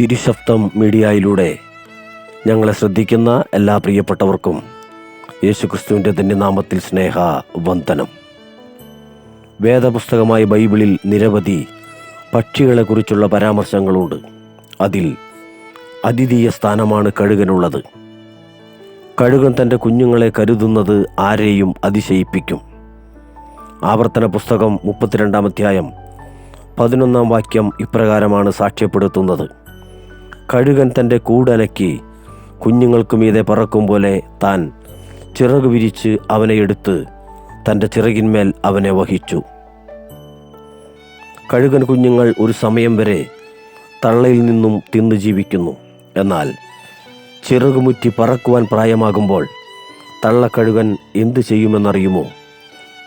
തിരുശബ്ദം മീഡിയയിലൂടെ ഞങ്ങളെ ശ്രദ്ധിക്കുന്ന എല്ലാ പ്രിയപ്പെട്ടവർക്കും യേശുക്രിസ്തുവിന്റെ തന്നെ നാമത്തിൽ സ്നേഹ വന്ദനം. വേദപുസ്തകമായ ബൈബിളിൽ നിരവധി പക്ഷികളെക്കുറിച്ചുള്ള പരാമർശങ്ങളുണ്ട്. അതിൽ അതിഥീയ സ്ഥാനമാണ് കഴുകനുള്ളത്. കഴുകൻ തന്റെ കുഞ്ഞുങ്ങളെ കരുതുന്നത് ആരെയും അതിശയിപ്പിക്കും. ആവർത്തന പുസ്തകം മുപ്പത്തിരണ്ടാം അധ്യായം പതിനൊന്നാം വാക്യം ഇപ്രകാരമാണ് സാക്ഷ്യപ്പെടുത്തുന്നത്. കഴുകൻ തന്റെ കൂടലക്കി കുഞ്ഞുങ്ങൾക്ക് മീതെ പറക്കും പോലെ താൻ ചിറക് വിരിച്ച് അവനെ എടുത്ത് തന്റെ ചിറകിന്മേൽ അവനെ വഹിച്ചു. കഴുകൻ കുഞ്ഞുങ്ങൾ ഒരു സമയം വരെ തള്ളയിൽ നിന്നും തിന്നു ജീവിക്കുന്നു. എന്നാൽ ചിറകുമുറ്റി പറക്കുവാൻ പ്രായമാകുമ്പോൾ തള്ളക്കഴുകൻ എന്തു ചെയ്യുമെന്നറിയുമോ?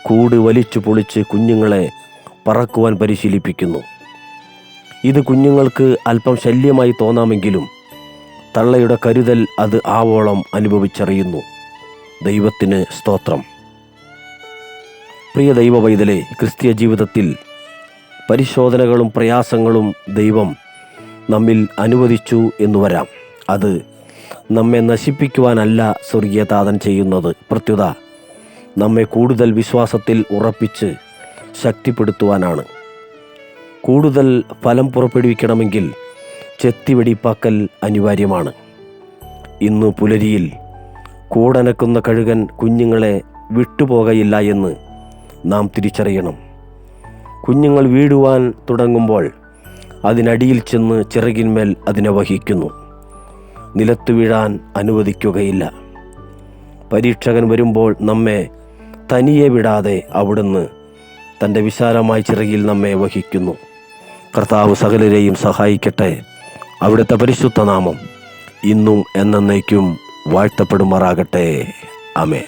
കൂട് വലിച്ചു പൊളിച്ച് കുഞ്ഞുങ്ങളെ പറക്കുവാൻ പരിശീലിപ്പിക്കുന്നു. ഇത് കുഞ്ഞുങ്ങൾക്ക് അല്പം ശല്യമായി തോന്നാമെങ്കിലും തള്ളയുടെ കരുതൽ അത് ആവോളം അനുഭവിച്ചറിയുന്നു. ദൈവത്തിന് സ്തോത്രം. പ്രിയ ദൈവ വൈതലെ ക്രിസ്തീയ ജീവിതത്തിൽ പരിശോധനകളും പ്രയാസങ്ങളും ദൈവം നമ്മിൽ അനുവദിച്ചു എന്നു വരാം. അത് നമ്മെ നശിപ്പിക്കുവാനല്ല സ്വർഗീയതാതൻ ചെയ്യുന്നത്. പ്രത്യുത നമ്മെ കൂടുതൽ വിശ്വാസത്തിൽ ഉറപ്പിച്ച് ശക്തിപ്പെടുത്തുവാനാണ്. കൂടുതൽ ഫലം പുറപ്പെടുവിക്കണമെങ്കിൽ ചെത്തിവെടിപ്പാക്കൽ അനിവാര്യമാണ്. ഇന്ന് പുലരിയിൽ കൂടനക്കുന്ന കഴുകൻ കുഞ്ഞുങ്ങളെ വിട്ടുപോകയില്ല എന്ന് നാം തിരിച്ചറിയണം. കുഞ്ഞുങ്ങൾ വീടുവാൻ തുടങ്ങുമ്പോൾ അതിനടിയിൽ ചെന്ന് ചിറകിന്മേൽ അതിനെ വഹിക്കുന്നു. നിലത്തു വീഴാൻ അനുവദിക്കുകയില്ല. പരീക്ഷകൻ വരുമ്പോൾ നമ്മെ തനിയെ വിടാതെ അവിടുന്ന് തന്റെ വിശാലമായ ചിറകിൽ നമ്മെ വഹിക്കുന്നു. കർത്താവ് സകലരെയും സഹായിക്കട്ടെ. അവിടുത്തെ പരിശുദ്ധ നാമം ഇന്നും എന്നേക്കും വാഴ്ത്തപ്പെടുമാറാകട്ടെ. അമേ